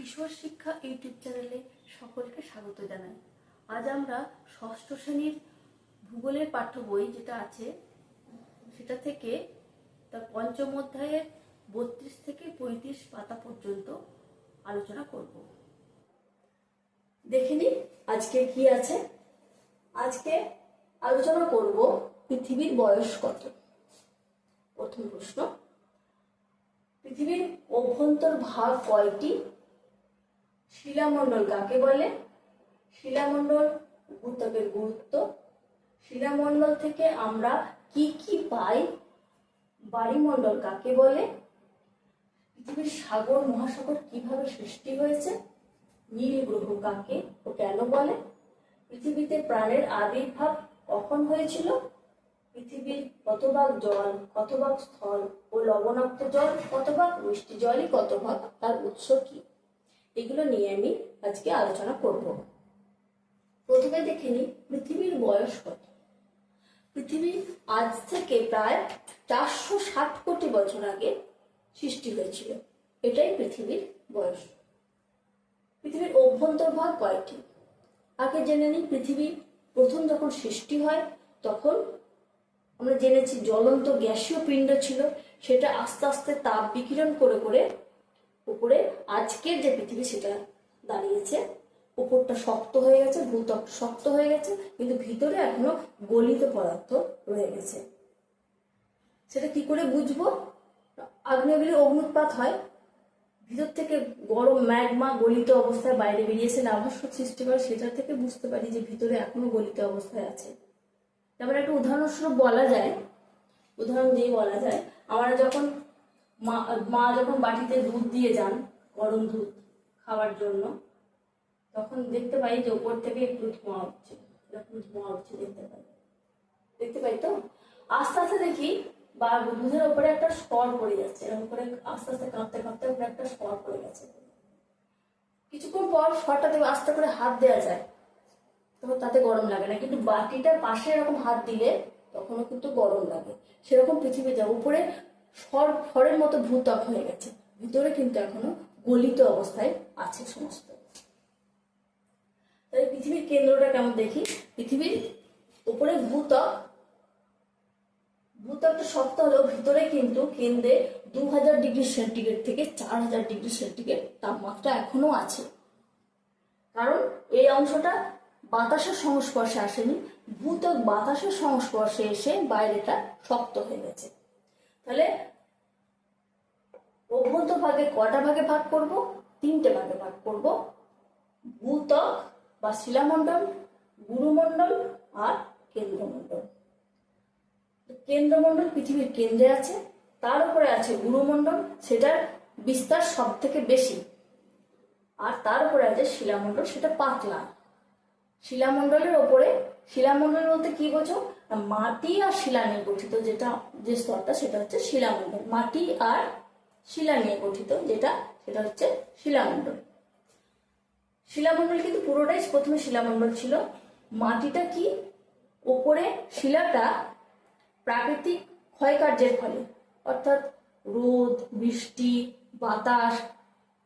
কিশোর শিক্ষা ইউটিউব চ্যানেলে সকলকে স্বাগত জানাই। আজ আমরা ষষ্ঠ শ্রেণির ভূগোলের পাঠ্য বই যেটা আছে, সেটা থেকে তার পঞ্চম অধ্যায়ের বত্রিশ থেকে পঁয়ত্রিশ পাতা পর্যন্ত আলোচনা করব। দেখিনি আজকে কি আছে। আজকে আলোচনা করব পৃথিবীর বয়স কত। প্রথম প্রশ্ন, পৃথিবীর অভ্যন্তর ভাগ কয়টি? শিলামণ্ডল কাকে বলে? শিলামণ্ডল ভূত্বকের গুরুত্ব। শিলামণ্ডল থেকে আমরা কি কি পাই? বায়ুমণ্ডল কাকে বলে? পৃথিবীর সাগর, মহাসাগর কীভাবে সৃষ্টি হয়েছে? নীল গ্রহ কাকে ও কেন বলে? পৃথিবীতে প্রাণের আবির্ভাব কখন হয়েছিল? পৃথিবীর কত ভাগ জল কত ভাগ স্থল ও লবণাক্ত জল কত ভাগ মিষ্টি জলই কত ভাগ তার উৎস কি? এগুলো নিয়ে আমি আজকে আলোচনা করব। প্রথমে দেখে নিই পৃথিবীর বয়স কত। পৃথিবী আজ থেকে প্রায় চারশো ষাট কোটি বছর আগে সৃষ্টি হয়েছিল। এটাই পৃথিবীর বয়স। পৃথিবীর অভ্যন্তর ভাগ কয়টি? আগে জেনে নিই পৃথিবী প্রথম যখন সৃষ্টি হয়, তখন আমরা জেনেছি জ্বলন্ত গ্যাসীয় পিণ্ড ছিল, সেটা আস্তে আস্তে তাপ বিকিরণ করে করে উপরে আজকের যে পৃথিবী সেটা দাঁড়িয়েছে, উপরটা শক্ত হয়ে গেছে ভূত্বক শক্ত হয়ে গেছে, কিন্তু ভিতরে এখনও গলিত পদার্থ রয়ে গেছে। সেটা কি করে বুঝব? আগ্নেয়গিরি অগ্নুৎপাত হয়। ভিতর থেকে গরম ম্যাগমা গলিত অবস্থায় বাইরে বেরিয়েছে লাভাস্য সৃষ্টি করে, সেটা থেকে বুঝতে পারি যে ভিতরে এখনও গলিত অবস্থায় আছে। তারপরে একটা উদাহরণস্বরূপ বলা যায়, উদাহরণ দিয়ে বলা যায়, আমরা যখন মা মা যখন বাটিতে দুধ দিয়ে যান, গরম দুধ খাওয়ার জন্য, তখন দেখতে পাই যে উপর থেকে একটু ধোঁয়া উঠছে এরকম ধোঁয়া উঠছে দেখতে পাই। দেখতে পাই তো? আস্তে আস্তে দেখি বা দুধের ওপরে একটা স্পর পড়ে যাচ্ছে। এরকম করে আস্তে আস্তে কাঁপতে কাঁপতে উপরে একটা স্পর পড়ে গেছে। কিছুক্ষণ পর স্পরটা দেবে আস্তে করে হাত দেওয়া যায়। তখন তাতে গরম লাগে না। কিন্তু বাটিটার পাশে এরকম হাত দিলে তখনও কিন্তু গরম লাগে। সেরকম পৃথিবী যা উপরে ফর, ফরের মতো ভূত্বক হয়ে গেছে। ভিতরে কিন্তু এখনও গলিত অবস্থায় আছে সমস্ত। তাই পৃথিবীর কেন্দ্রটা কেমন দেখি? পৃথিবীর উপরে ভূত্বক, ভূত্বকটা শক্ত হলেও ভিতরে কিন্তু কেন্দ্রে দু হাজার ডিগ্রি সেন্টিগ্রেড থেকে চার হাজার ডিগ্রি সেন্টিগ্রেড তাপমাত্রা এখনও আছে। কারণ এই অংশটা বাতাসের সংস্পর্শে আসেনি, ভূত্বক বাতাসের সংস্পর্শে এসে বাইরেটা শক্ত হয়ে গেছে। তাহলে অভ্যন্ত ভাগে কটা ভাগে ভাগ করব? তিনটে ভাগে ভাগ করব। ভূত্বক বা শিলামণ্ডল, গুরুমণ্ডল আর কেন্দ্রমণ্ডল। কেন্দ্রমণ্ডল পৃথিবীর কেন্দ্রে আছে, তার উপরে আছে গুরুমণ্ডল, সেটার বিস্তার সব থেকে বেশি। আর তার উপরে আছে শিলামণ্ডল, সেটা পাতলা। শিলামণ্ডলের ওপরে, শিলামণ্ডল বলতে কি বোঝো? মাটি আর শিলা নিয়ে গঠিত যেটা, যে স্তরটা, সেটা হচ্ছে শিলামণ্ডল। মাটি আর শিলা নিয়ে গঠিত যেটা, সেটা হচ্ছে শিলামণ্ডল। শিলামণ্ডল কিন্তু পুরোটাই প্রথমে শিলামণ্ডল ছিল। মাটিটা কি? ওপরে শিলাটা প্রাকৃতিক ক্ষয়কার্যের ফলে। অর্থাৎ রোদ, বৃষ্টি, বাতাস,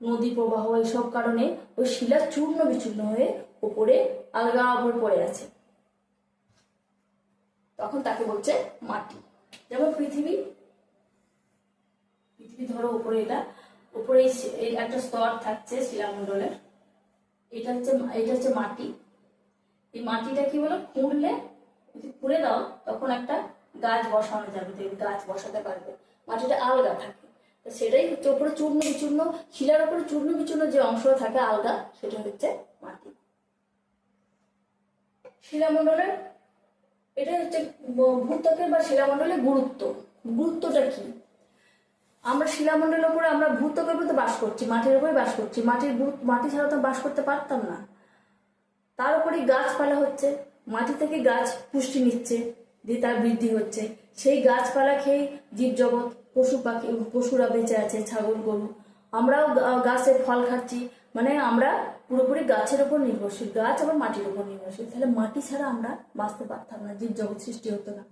নদী প্রবাহ এসব কারণে ওই শিলা চূর্ণ বিচূর্ণ হয়ে উপরে আলগা আবর পড়ে আছে। তখন তাকে বলছে মাটি। যেমন পৃথিবী। পৃথিবী ধরো উপরে এটা। উপরে একটা স্তর থাকছে শিলামণ্ডলের। এটা হচ্ছে এটা হচ্ছে মাটি। এই মাটিটা কি বলো? খুঁড়লে যদি খুঁড়ে দাও, তখন একটা গাছ বসানো যাবে। গাছ বসাতে পারবে। মাটিটা আলগা থাকে। তো সেটাই হচ্ছে উপরে চূর্ণ বিচূর্ণ শিলার উপরে চূর্ণ বিচূর্ণ যে অংশ থাকে আলগা, সেটা হচ্ছে মাটি। শিলামণ্ডলের এটাই হচ্ছে ভূত্বকের বা শিলামণ্ডলের গুরুত্ব। গুরুত্বটা কি? আমরা শিলামণ্ডলের উপরে আমরা ভূত্বকের মধ্যে বাস করছি, মাটির উপরে বাস করছি। মাটির মাটি ছাড়া তো বাস করতে পারতাম না। তার উপরে গাছপালা হচ্ছে। মাটি থেকে গাছ পুষ্টি নিচ্ছে, দিয়ে তার বৃদ্ধি হচ্ছে। সেই গাছপালা খেয়ে জীবজগৎ, পশু পাখি, পশুরা বেঁচে আছে, ছাগল, গরু। আমরাও গাছে ফল খাচ্ছি মানে আমরা পুরোপুরি গাছের উপর নির্ভরশীল, গাছ আবার মাটির উপর নির্ভরশীল। তাহলে মাটি ছাড়া আমরা বাঁচতে পারতাম না, জীবজগৎ সৃষ্টি হতো না।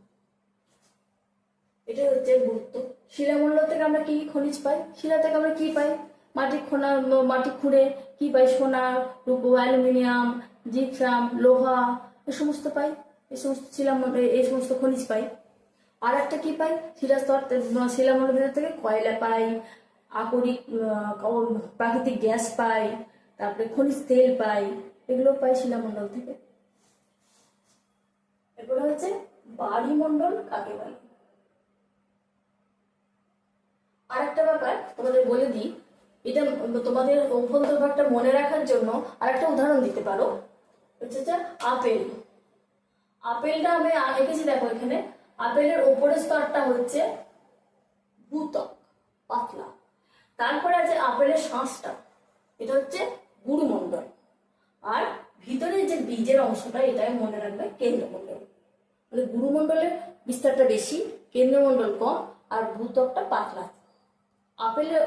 এটাই হচ্ছে গুরুত্ব। শিলামণ্ডল থেকে আমরা কি খনিজ পাই? শিলা থেকে আমরা কি পাই? মাটি খোনা, মাটি খুঁড়ে কি পাই? সোনা, রূপো, অ্যালুমিনিয়াম, জিপসাম, লোহা, এ সমস্ত পাই। এই সমস্ত শিলামণ্ডল এই সমস্ত খনিজ পাই। আর একটা কি পাই? শিলাস্তর শিলামণ্ডলের ভেতর থেকে কয়লা পাই আকরিক প্রাকৃতিক গ্যাস পাই তারপরে খনিজ তেল পাই এগুলো পাই শিলামণ্ডল থেকে। এরপরে হচ্ছে বাড়িমণ্ডল কাকে বলে? আর একটা ব্যাপার তোমাদের বলে দিই, এটা তোমাদের অভ্যন্তর ভাগটা মনে রাখার জন্য আর একটা উদাহরণ দিতে পারো। হচ্ছে যে আপেল। আপেলটা আমি এঁকেছি দেখো এখানে। আপেলের ওপরের স্তরটা হচ্ছে ভূতক পাতলা। তারপরে আছে আপেলের শাঁসটা। এটা হচ্ছে গুরুমণ্ডল আর ভিতরে যে বীজের অংশটা, এটাই মনে রাখবে কেন্দ্রমণ্ডল। মানে গুরুমণ্ডলের বিস্তারটা বেশি, কেন্দ্রমণ্ডল কম, আর ভূতকটা পাতলা। আপেলের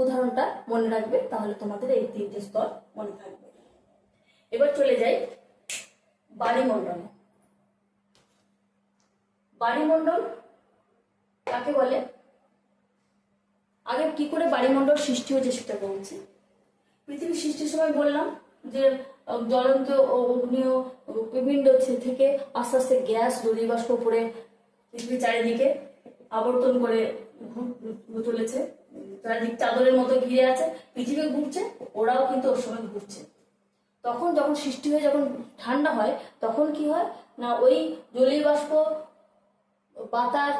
উদাহরণটা মনে রাখবে, তাহলে তোমাদের এই তিনটে স্তর মনে থাকবে। এবার চলে যাই বাড়িমণ্ডলে বাড়িমণ্ডল কাকে বলে? আগে কি করে বাড়িমণ্ডল সৃষ্টি হয়েছে সেটা বলছি। পৃথিবী সৃষ্টির সময় বললাম যে জ্বলন্ত অগ্নিয় থেকে আস্তে আস্তে গ্যাস জলীয় বাষ্প পড়ে পৃথিবীর চারিদিকে আবর্তন করে চলেছে চারিদিক চাদরের মতো ঘিরে আছে, পৃথিবী ঘুরছে, ওরাও কিন্তু ওর সময় ঘুরছে। তখন যখন সৃষ্টি হয়ে যখন ঠান্ডা হয়, তখন কি হয়? না, ওই জলীয় বাষ্প বাতাস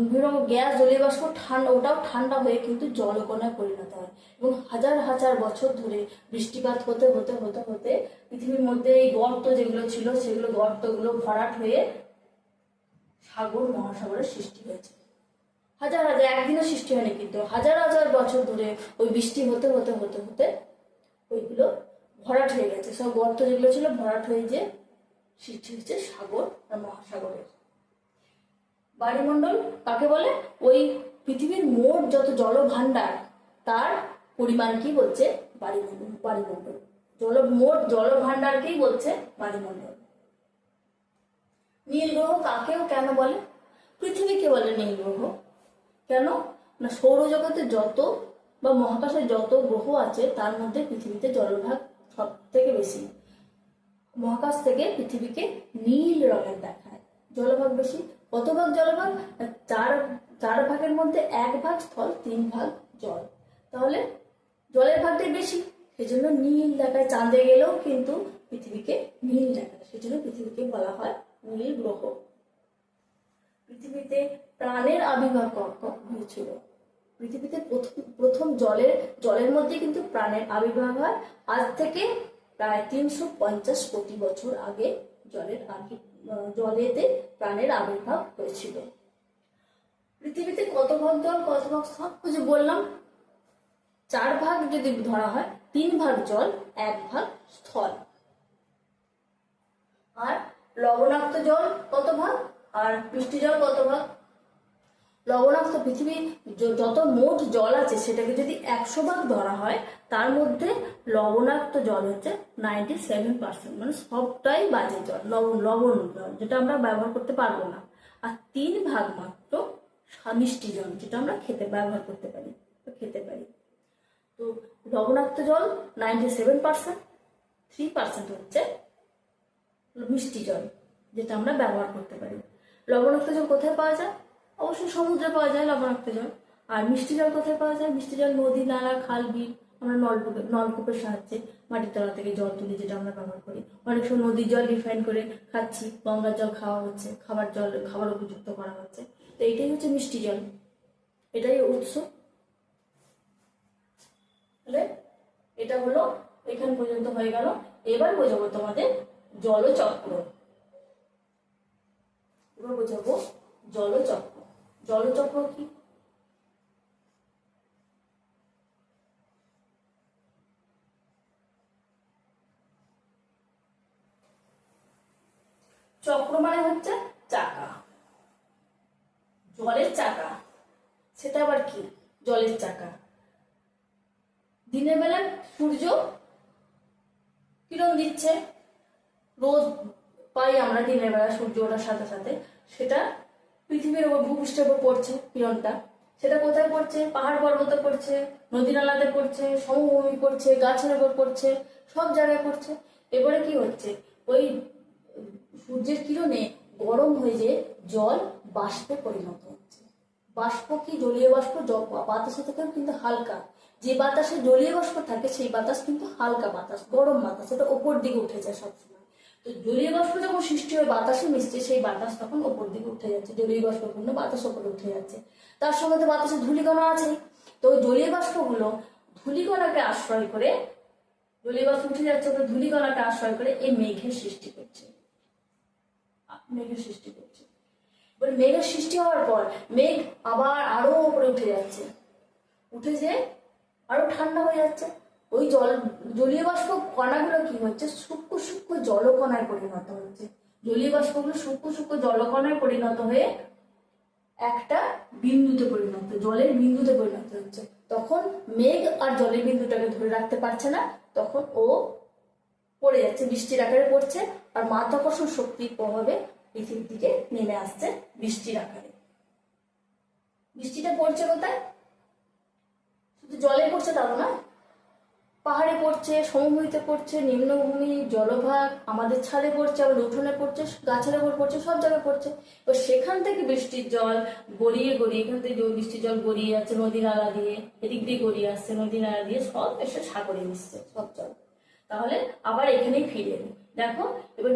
বিভিন্ন গ্যাস জলীয় বাষ্প ঠান্ডা, ওটাও ঠান্ডা হয়ে কিন্তু জলকণায় পরিণত হয়। এবং হাজার হাজার বছর ধরে বৃষ্টিপাত হতে হতে হতে হতে পৃথিবীর মধ্যে এই গর্ত যেগুলো ছিল, সেগুলো গর্তগুলো ভরাট হয়ে সাগর, মহাসাগরের সৃষ্টি হয়েছে। হাজার হাজার, একদিনও সৃষ্টি হয়নি কিন্তু হাজার হাজার বছর ধরে ওই বৃষ্টি হতে হতে হতে হতে ওইগুলো ভরাট হয়ে গেছে। সব গর্ত যেগুলো ছিল, ভরাট হয়ে যে সৃষ্টি হয়েছে সাগর আর মহাসাগরের। বায়ুমণ্ডল কাকে বলে? ওই পৃথিবীর মোট যত জলভাণ্ডার, তার পরিমাণ কি বলছে? বায়ুমণ্ডল বায়ুমণ্ডল। জল, মোট জলভাণ্ডারকেই বলছে বায়ুমণ্ডল। নীল গ্রহ কাকেও কেন বলে? পৃথিবীকে বলে নীল গ্রহ। কেন? না, সৌরজগতে যত বা মহাকাশে যত গ্রহ আছে, তার মধ্যে পৃথিবীতে জলভাগ সব থেকে বেশি। মহাকাশ থেকে পৃথিবীকে নীল রঙের দেখায়। জলভাগ বেশি কত ভাগ জলভাগ চার চার ভাগের মধ্যে এক ভাগ স্থল তিন ভাগ জল। তাহলে জলের ভাগটাই বেশি সেজন্য নীল দেখায় চাঁদে গেলেও কিন্তু পৃথিবীকে নীল দেখায় সেজন্য পৃথিবীকে বলা হয় নীল গ্রহ। পৃথিবীতে প্রাণের আবির্ভাব হয়েছিল। পৃথিবীতে প্রথম প্রথম জলের জলের মধ্যে কিন্তু প্রাণের আবির্ভাব হয়। আজ থেকে প্রায় তিনশো পঞ্চাশ কোটি বছর আগে জলের আবি- আহ, জলেতে প্রাণের আবির্ভাব হয়েছিল। পৃথিবীতে কত ভাগ জল কত ভাগ স্থল খুঁজে বললাম। চার ভাগ যদি ধরা হয়, তিন ভাগ জল, এক ভাগ স্থল। আর লবণাক্ত জল কত ভাগ? আর বৃষ্টি জল কত ভাগ? লবণাক্ত পৃথিবী যত মোট জল আছে, সেটাকে যদি একশো ভাগ ধরা হয়, তার মধ্যে লবণাক্ত জল হচ্ছে নাইনটি সেভেন পার্সেন্ট মানে সবটাই বাজে জল, লবণ লবণ জল, যেটা আমরা ব্যবহার করতে পারব না। আর তিন ভাগ মাত্র মিষ্টি জল, যেটা আমরা খেতে, ব্যবহার করতে পারি খেতে পারি। তো লবণাক্ত জল ninety seven percent three percent হচ্ছে মিষ্টি জল, যেটা আমরা ব্যবহার করতে পারি। লবণাক্ত জল কোথায় পাওয়া যায়? অবশ্যই সমুদ্রে পাওয়া যায় লবণাক্ত জল আর মিষ্টি জল কোথায় পাওয়া যায়? মিষ্টি জল নদী, নালা, খাল, বিল, আমরা নলকূপে নলকূপের সাহায্যে মাটির তলা থেকে জল তুলি, যেটা আমরা ব্যবহার করি। অনেক সময় নদীর জল রিফাইন করে খাচ্ছি, গঙ্গার জল খাওয়া হচ্ছে, খাবার জল খাবার উপযুক্ত করা হচ্ছে। তো এটাই হচ্ছে মিষ্টি জল। এটাই উৎস। এটা হলো, এখান পর্যন্ত হয়ে গেল। এবার বোঝাবো তোমাদের জলচক্র। এবার বোঝাবো জলচক্র। জলচক্র কি? চক্র মানে হচ্ছে চাকা। জলের চাকা। সেটা আবার কি? জলের চাকা। দিনের বেলা সূর্য কিরণ দিচ্ছে? রোদ পাই আমরা দিনের বেলা সূর্য ওঠার সাথে সাথে। সেটা পৃথিবীর উপর ভূপৃষ্ঠের উপর পড়ছে কিরণটা। সেটা কোথায় পড়ছে? পাহাড় পর্বতে পড়ছে নদী নালাতে পড়ছে, সমভূমি পড়ছে, গাছের উপর পড়ছে, সব জায়গায় পড়ছে। এবারে কি হচ্ছে? ওই সূর্যের কিরণে গরম হয়ে যে জল বাষ্পে পরিণত হচ্ছে। বাষ্প কি? জলীয় বাষ্প? বাতাসে থেকে কিন্তু হালকা। যে বাতাসে জলীয় বাষ্প থাকে, সেই বাতাস কিন্তু হালকা বাতাস, গরম বাতাস। এটা ওপর দিকে উঠে যায় সবসময়। তো জলীয় বাষ্প যখন সৃষ্টি হয়ে, বাতাসে মিশছে, সেই বাতাস তখন ওপর দিকে উঠে যাচ্ছে জলীয় বাষ্পপূর্ণ বাতাস ওপরে উঠে যাচ্ছে। তার সঙ্গে তো বাতাসে ধূলিকণা আছে তো ওই জলীয় বাষ্পগুলো ধূলিকণাকে আশ্রয় করে জলীয় বাষ্প উঠে যাচ্ছে ওপরে ধূলিকণাকে আশ্রয় করে এই মেঘের সৃষ্টি করছে। মেঘের সৃষ্টি করছে। এবার মেঘের সৃষ্টি হওয়ার পর মেঘ আবার আরও উপরে উঠে যাচ্ছে। উঠে যে আরও ঠান্ডা হয়ে যাচ্ছে। ওই জল, জলীয় বাষ্প কণাগুলো কি হচ্ছে? সূক্ষ্ম সূক্ষ্ম জলকণায় পরিণত হচ্ছে। জলীয় বাষ্পগুলো সূক্ষ্ম সূক্ষ্ম জলকণায় পরিণত হয়ে একটা বিন্দুতে পরিণত জলের বিন্দুতে পরিণত হচ্ছে। তখন মেঘ আর জলের বিন্দুটাকে ধরে রাখতে পারছে না, তখন ও পড়ে যাচ্ছে, বৃষ্টির আকারে পড়ছে, আর মাধ্যাকর্ষণ শক্তির প্রভাবে পৃথিবীর দিকে নেমে আসছে বৃষ্টির আকারে। বৃষ্টিটা পড়ছে কোথায়? শুধু জলে পড়ছে তাও না পাহাড়ে পড়ছে, সমভূমিতে পড়ছে, নিম্নভূমি, জলভাগ, আমাদের ছাদে পড়ছে আমাদের উঠোনে পড়ছে, গাছের ওপর পড়ছে, সব জায়গায় পড়ছে। এবার সেখান থেকে বৃষ্টির জল গড়িয়ে গড়িয়ে, এখান থেকে বৃষ্টির জল গড়িয়ে যাচ্ছে নদী নালা দিয়ে, এদিক দিয়ে গড়িয়ে আসছে নদী নালা দিয়ে সব এসে সাগরে মিশছে, সব জল। তাহলে আবার এখানেই ফিরে দেখো, এবার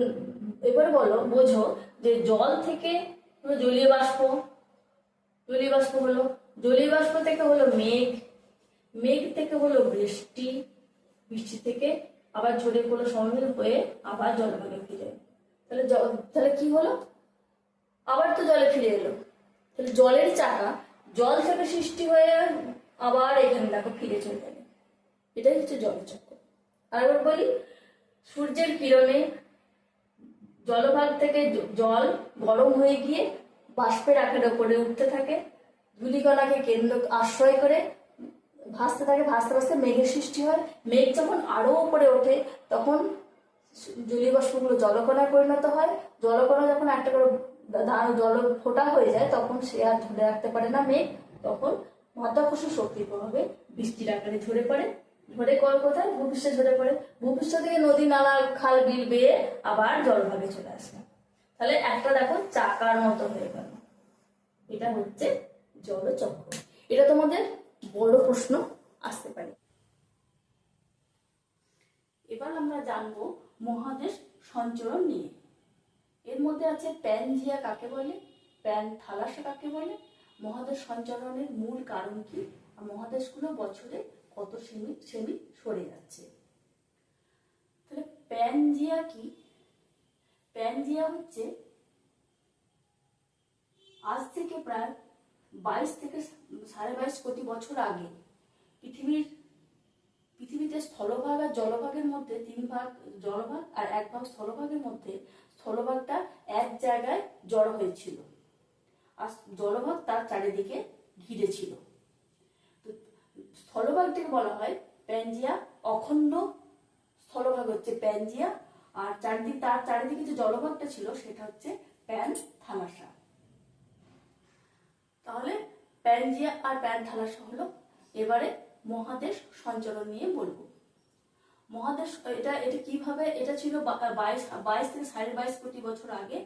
এবার বলো, বোঝো যে জল থেকে জলীয় বাষ্প জলীয় বাষ্প হলো, জলীয় বাষ্প থেকে হলো মেঘ মেঘ থেকে হলো বৃষ্টি বৃষ্টি থেকে আবার ঝরে পড়ল সমমিল হয়ে আবার জলভাগে ফিরে তাহলে তাহলে কি হলো? আবার তো জলে ফিরে এলো। তাহলে জলের চাকা, জল থেকে সৃষ্টি হয়ে আবার এখানে দেখো ফিরে চলে গেল। এটাই হচ্ছে জলচক্র আরেকবার বলি, সূর্যের কিরণে জলভাগ থেকে জল গরম হয়ে গিয়ে বাষ্পের আকারে উপরে উঠতে থাকে। ধুলিকণাকে কেন্দ্র আশ্রয় করে ভাসতে থাকে ভাসতে ভাসতে মেঘের সৃষ্টি হয়। মেঘ যখন আরও উপরে ওঠে, তখন জলীয় বাষ্পগুলো জলকণায় পরিণত হয়। জলকণা যখন একটা করে জল ফোটা হয়ে যায়, তখন সে আর ধরে রাখতে পারে না মেঘ। তখন মাধ্যাকর্ষণ শক্তির প্রভাবে বৃষ্টির আকারে ঝরে পড়ে। ঝরে কর কোথায়? ভূপৃষ্ঠে ঝরে পড়ে। ভূপৃষ্ঠ থেকে নদী, নালা, খাল, বিল বেয়ে আবার জলভাগে চলে আসে। তাহলে একটা দেখো, চাকার মতো হয়ে গেল। এটা হচ্ছে জলচক্র। এটা তোমাদের বড় প্রশ্ন আসতে পারে। এবার আমরা জানব মহাদেশ সঞ্চরণ নিয়ে। এর মধ্যে আছে প্যানজিয়া কাকে বলে, প্যান থালাসা কাকে বলে, মহাদেশ সঞ্চরণের মূল কারণ কি, আর মহাদেশগুলো বছরে কত সেমি সেমি সরে যাচ্ছে। তাহলে প্যানজিয়া কি? প্যানজিয়া হচ্ছে আজ থেকে প্রায় বাইশ থেকে সাড়ে বাইশ কোটি বছর আগে পৃথিবীর, পৃথিবীতে স্থলভাগ আর জলভাগের মধ্যে তিন ভাগ জলভাগ আর এক ভাগ স্থলভাগের মধ্যে স্থলভাগটা এক জায়গায় জড়ো হয়েছিল। আর জলভাগ তার চারিদিকে ঘিরে ছিল। স্থলভাগটাকে বলা হয় প্যানজিয়া অখণ্ড স্থলভাগ হচ্ছে প্যানজিয়া। আর চারিদিকে, তার চারিদিকে যে জলভাগটা ছিল সেটা হচ্ছে প্যান থালাসা তাহলে প্যানজিয়া আর প্যান থালাসা হলো এবারে মহাদেশ সঞ্চরণ নিয়ে বলব। মহাদেশ, এটা এটা কীভাবে, এটা ছিল বাইশ বাইশ থেকে সাড়ে বাইশ কোটি বছর আগে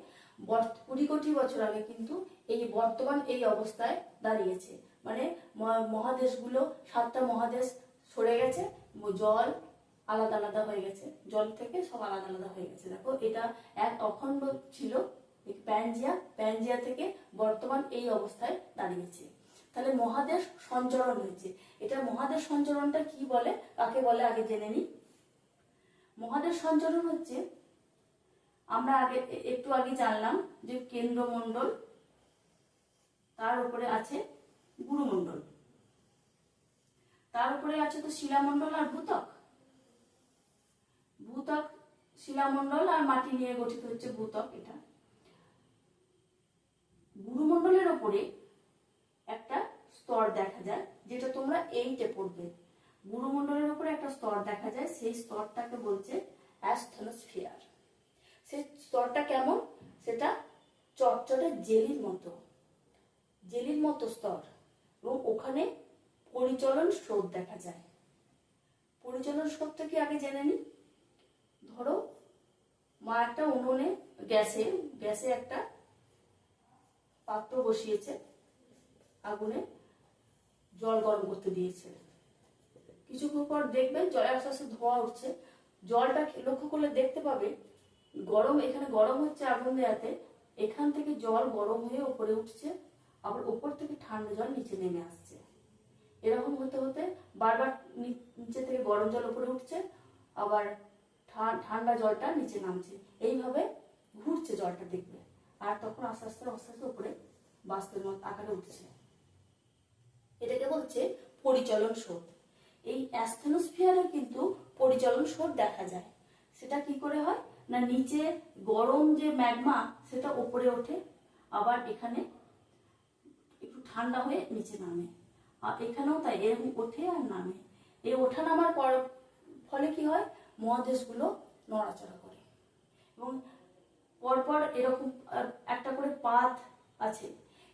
কুড়ি কোটি বছর আগে কিন্তু এই বর্তমান এই অবস্থায় দাঁড়িয়েছে। মানে মহাদেশগুলো সাতটা মহাদেশ সরে গেছে জল আলাদা আলাদা হয়ে গেছে, জল থেকে সব আলাদা আলাদা হয়ে গেছে। দেখো, এটা এক অখণ্ড ছিল প্যানজিয়া প্যানজিয়া থেকে বর্তমান এই অবস্থায় দাঁড়িয়েছে। তাহলে মহাদেশ সঞ্চরণ হয়েছে। এটা মহাদেশ সঞ্চরণটা কি বলে? কাকে বলে? আগে জেনে নিই। মহাদেশ সঞ্চরণ হচ্ছে, আমরা আগে একটু আগে জানলাম যে কেন্দ্রমণ্ডল, তার উপরে আছে গুরুমণ্ডল। তার উপরে আছে তো শিলামণ্ডল আর ভূতক। ভূতক, শিলামণ্ডল আর মাটি নিয়ে গঠিত হচ্ছে ভূতক এটা। গুরুমণ্ডলের ওপরে একটা স্তর দেখা যায়, যেটা তোমরা এইটে পড়বে। গুরুমণ্ডলের উপরে একটা স্তর দেখা যায়, সেই স্তরটাকে বলছে অ্যাস্থনোস্ফিয়ার। সেই স্তরটা কেমন? সেটা চটচটে জেলির মতো জেলির মতো স্তর। এবং ওখানে পরিচলন স্রোত দেখা যায়। পরিচলন স্রোতটা কি আগে জেনে নিই ধরো, মা একটা উনুনে, গ্যাসে গ্যাসে একটা পাত্র বসিয়েছে, আগুনে জল গরম করতে দিয়েছে। কিছুক্ষণ পর দেখবে জলে আস্তে আস্তে ধোয়া উঠছে। জলটা লক্ষ্য করলে দেখতে পাবে গরম, এখানে গরম হচ্ছে আগুন দেওয়াতে এখান থেকে জল গরম হয়ে উপরে উঠছে, আবার উপর থেকে ঠান্ডা জল নিচে নেমে আসছে। এরকম হতে হতে বারবার নিচে থেকে গরম জল উপরে উঠছে, আবার ঠান্ডা জলটা নিচে নামছে। এইভাবে ঘুরছে জলটা দেখবে। আর তখন আস্তে আস্তে আস্তে আস্তে উপরে বাস্তবের মত আকারে উঠছে। এটাকে বলছে পরিচলন স্রোত। এই অ্যাস্থেনোস্ফিয়ারে কিন্তু পরিচলন স্রোত দেখা যায়। সেটা কি করে হয়? না নিচে গরম যে ম্যাগমা, সেটা উপরে ওঠে, আবার এখানে একটু ঠান্ডা হয়ে নিচে নামে। আর এখানেও তাই, এরকম ওঠে আর নামে। এই ওঠা নামার পর, ফলে কি হয়? মহাদেশগুলো নড়াচড়া করে। এবং পরপর এরকম একটা করে পাত আছে।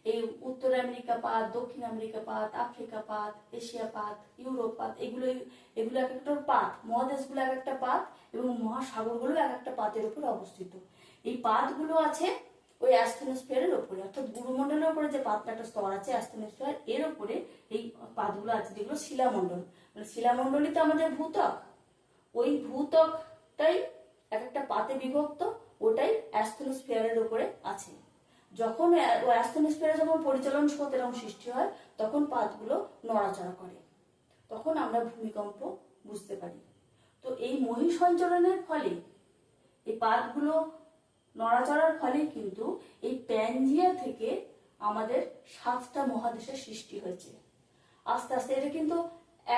এই উত্তর আমেরিকা পাত, দক্ষিণ আমেরিকা পাত, আফ্রিকা পাত, এশিয়া পাত, ইউরোপ পাত এগুলো এগুলো এক একটা পাত, মহাদেশগুলো এক একটা পাত এবং মহাসাগরগুলো এক একটা পাতের উপর অবস্থিত। এই পাতগুলো আছে ওই অ্যাস্থেনোস্ফিয়ারের উপরে অর্থাৎ গুরুমণ্ডলের উপরে যে পাতটা একটা স্তর আছে, অ্যাস্থেনোস্ফিয়ার, এর উপরে এই পাতগুলো আছে, যেগুলো শিলামণ্ডল। মানে শিলামণ্ডলই তো আমাদের ভূত্বক। ওই ভূত্বকটাই এক একটা পাতে বিভক্ত ওটাই অ্যাস্থেনোস্ফিয়ারের উপরে আছে। যখন অ্যাস্থেনোস্ফিয়ারে যখন পরিচালন স্রোত সৃষ্টি হয়, তখন পাতগুলো নড়াচড়া করে। তখন আমরা ভূমিকম্প বুঝতে পারি। তো এই মহি সঞ্চরণের ফলে, এই পাতগুলো নড়াচড়ার ফলে কিন্তু এই প্যানজিয়া থেকে আমাদের সাতটা মহাদেশের সৃষ্টি হয়েছে। আস্তে আস্তে এটা কিন্তু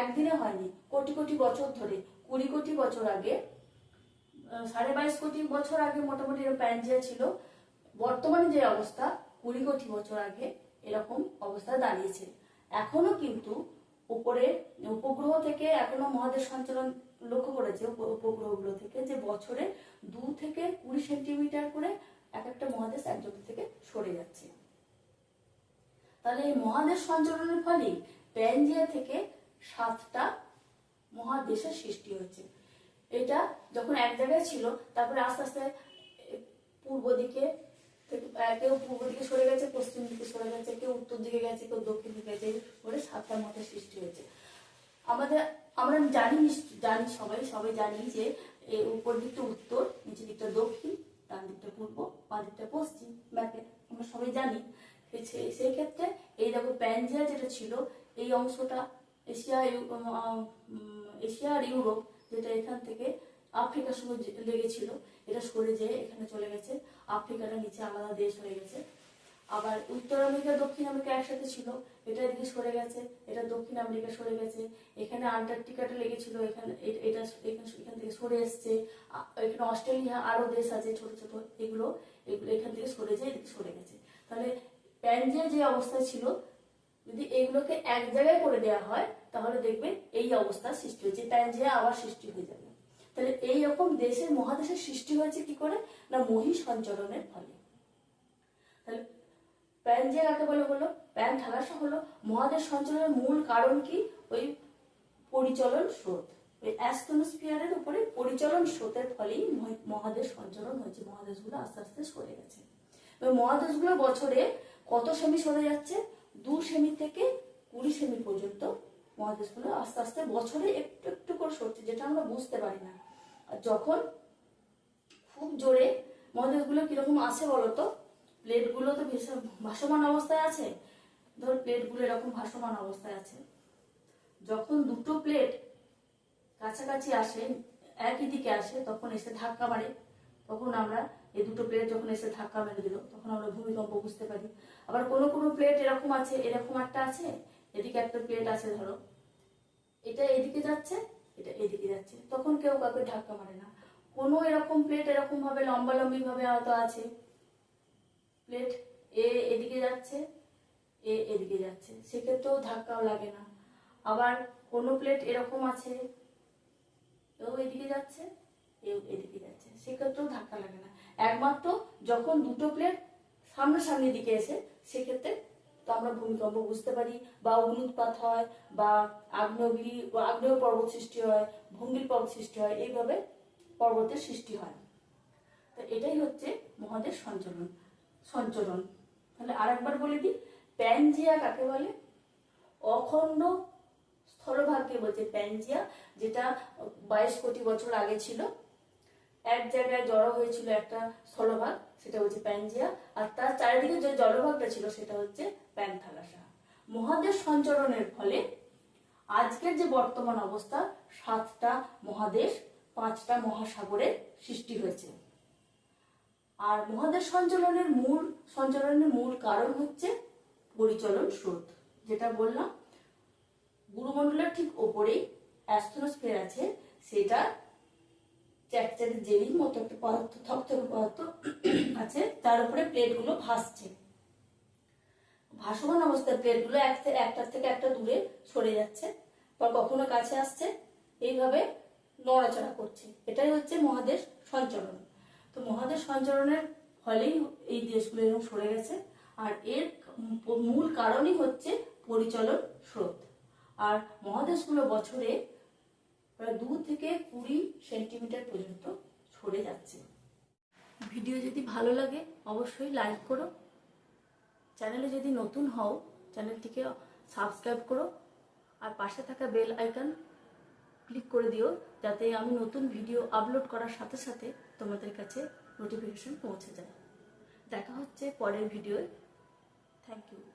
একদিনে হয়নি। কোটি কোটি বছর ধরে, কুড়ি কোটি বছর আগে সাড়ে বাইশ কোটি বছর আগে মোটামুটি প্যানজিয়া ছিল। বর্তমানে যে অবস্থা, কুড়ি কোটি বছর আগে এরকম অবস্থা দাঁড়িয়েছে। এখনও কিন্তু উপরে উপগ্রহ থেকে এখনও মহাদেশ সঞ্চালন লক্ষ্য করেছে উপগ্রহগুলো থেকে যে বছরে দু থেকে কুড়ি সেন্টিমিটার করে এক একটা মহাদেশ একজন থেকে সরে যাচ্ছে। তাহলে এই মহাদেশ সঞ্চালনের ফলে প্যানজিয়া থেকে সাতটা মহাদেশের সৃষ্টি হচ্ছে এটা যখন এক জায়গায় ছিল, তারপরে আস্তে আস্তে পূর্ব দিকে কেউ পূর্ব দিকে সরে গেছে, পশ্চিম দিকে সরে গেছে, কেউ উত্তর দিকে গেছে, কেউ দক্ষিণ দিকে গেছে করে সাতটা মঠের সৃষ্টি হয়েছে। আমাদের, আমরা জানি জানি সবাই সবাই জানি যে উপর দিকটা উত্তর নিচের দিকটা দক্ষিণ, ডান দিকটা পূর্ব পা দিকটা পশ্চিম ম্যাপে আমরা সবাই জানি। সেই ক্ষেত্রে এই দেখো প্যানজিয়া যেটা ছিল, এই অংশটা এশিয়া এশিয়া আর ইউরোপ যেটা এখান থেকে আফ্রিকার সঙ্গে লেগেছিল, এটা সরে যেয়ে এখানে চলে গেছে। আফ্রিকাটা নিচে আলাদা দেশ হয়ে গেছে। আবার উত্তর আমেরিকা, দক্ষিণ আমেরিকা একসাথে ছিল, এটা এদিকে সরে গেছে, এটা দক্ষিণ আমেরিকা সরে গেছে। এখানে আন্টার্কটিকাটা লেগেছিল, এখানে এটা এখান থেকে সরে এসছে। এখানে অস্ট্রেলিয়া আরও দেশ আছে ছোট ছোট, এগুলো এগুলো এখান থেকে সরে যেয়ে সরে গেছে। তাহলে প্যানজিয়া যে অবস্থায় ছিল যদি এগুলোকে এক জায়গায় করে দেওয়া হয়, তাহলে দেখবে এই অবস্থার সৃষ্টি হয়েছে প্যানজিয়া আবার সৃষ্টি হয়ে যাবে। তাহলে এই রকম দেশের মহাদেশের সৃষ্টি হয়েছে কি করে? না মহি সঞ্চরণের ফলে। তাহলে প্যানজিয়া কাকে বলে হলো? প্যান থালাসা হলো মহাদেশ সঞ্চালনের মূল কারণ কি? ওই পরিচলন স্রোত। ওই অ্যাস্থনোস্ফিয়ারের উপরে পরিচলন স্রোতের ফলেই মহাদেশ সঞ্চালন হয়েছে, মহাদেশগুলো আস্তে আস্তে সরে গেছে। মহাদেশগুলো বছরে কত সেমি সরে যাচ্ছে? দু সেমি থেকে কুড়ি সেমি পর্যন্ত মহাদেশগুলো আস্তে আস্তে বছরে একটু একটু করে সরছে, যেটা আমরা বুঝতে পারি না। আর যখন খুব জোরে মহাদেশগুলো কীরকম আছে বলতো? প্লেটগুলো তো ভেসে, ভাসমান অবস্থায় আছে। ধর প্লেটগুলো এরকম ভাসমান অবস্থায় আছে। যখন দুটো প্লেট কাছাকাছি আসে, একই দিকে আসে, তখন এসে ধাক্কা মারে। তখন আমরা এই দুটো প্লেট যখন এসে ধাক্কা মেরে দিল, তখন আমরা ভূমিকম্প বুঝতে পারি। আবার কোনো কোনো প্লেট এরকম আছে, এরকম একটা আছে? এদিকে একটা প্লেট আছে, ধরো। এটা এদিকে যাচ্ছে, এটা এদিকে যাচ্ছে। তখন কেউ কাউকে ধাক্কা মারে না। কোনো এরকম প্লেট এরকম ভাবে লম্বা লম্বি ভাবে হয়তো আছে? প্লেট এ এদিকে যাচ্ছে এ এদিকে যাচ্ছে। সেক্ষেত্রেও ধাক্কাও লাগে না। আবার কোনো প্লেট এরকম আছে, এও এদিকে যাচ্ছে, এও এদিকে যাচ্ছে। সেক্ষেত্রেও ধাক্কা লাগে না। একমাত্র যখন দুটো প্লেট সামনাসামনি দিকে এসে, সেক্ষেত্রে তো আমরা ভূমিকম্প বুঝতে পারি, বা অগ্নুৎপাত হয়, বা আগ্নেয়গিরি আগ্নেয় পর্বত সৃষ্টি হয়, ভঙ্গির পর্বত সৃষ্টি হয়, এইভাবে পর্বতের সৃষ্টি হয়। তো এটাই হচ্ছে মহাদেশ সঞ্চরণ সঞ্চরণ। তাহলে আরেকবার বলে দিই, প্যানজিয়া কাকে বলে? অখণ্ড স্থলভাগকে বলছে প্যানজিয়া, যেটা বাইশ কোটি বছর আগে ছিল। এক জায়গায় জড়ো হয়েছিল একটা স্থলভাগ, সেটা হচ্ছে প্যানজিয়া। আর তার চারিদিকে যে জলভাগটা ছিল, সেটা হচ্ছে প্যানথালাসা মহাদেশ সঞ্চরণের ফলে আজকের যে বর্তমান অবস্থা, সাতটা মহাদেশ, পাঁচটা মহাসাগরের সৃষ্টি হয়েছে। আর মহাদেশ সঞ্চালনের মূল সঞ্চালনের মূল কারণ হচ্ছে পরিচলন স্রোত। যেটা বললাম, গুরুমণ্ডলের ঠিক ওপরেই অ্যাস্ট্রোস্ফিয়ার আছে, সেটা চ্যাকচ্যাকে জেলির মতো একটা পদার্থ থকথকে পদার্থ আছে, তার উপরে প্লেটগুলো ভাসছে। ভাসমান অবস্থায় প্লেটগুলো একটার থেকে একটা দূরে সরে যাচ্ছে বা কখনো কাছে আসছে, এইভাবে নড়াচড়া করছে। এটাই হচ্ছে মহাদেশ সঞ্চরণ। তো মহাদেশ সঞ্চরণের ফলেই এই দেশগুলো এরকম সরে গেছে। আর এর মূল কারণই হচ্ছে পরিচলন স্রোত। আর মহাদেশগুলো বছরে প্রায় দু থেকে কুড়ি সেন্টিমিটার পর্যন্ত সরে যাচ্ছে। ভিডিও যদি ভালো লাগে, অবশ্যই লাইক করো। চ্যানেলে যদি নতুন হও, চ্যানেলটিকে সাবস্ক্রাইব করো। আর পাশে থাকা বেল আইকন ক্লিক করে দিও, যাতে আমি নতুন ভিডিও আপলোড করার সাথে সাথে তোমাদের কাছে নোটিফিকেশন পৌঁছে যায়। দেখা হচ্ছে পরের ভিডিওয়। Thank you.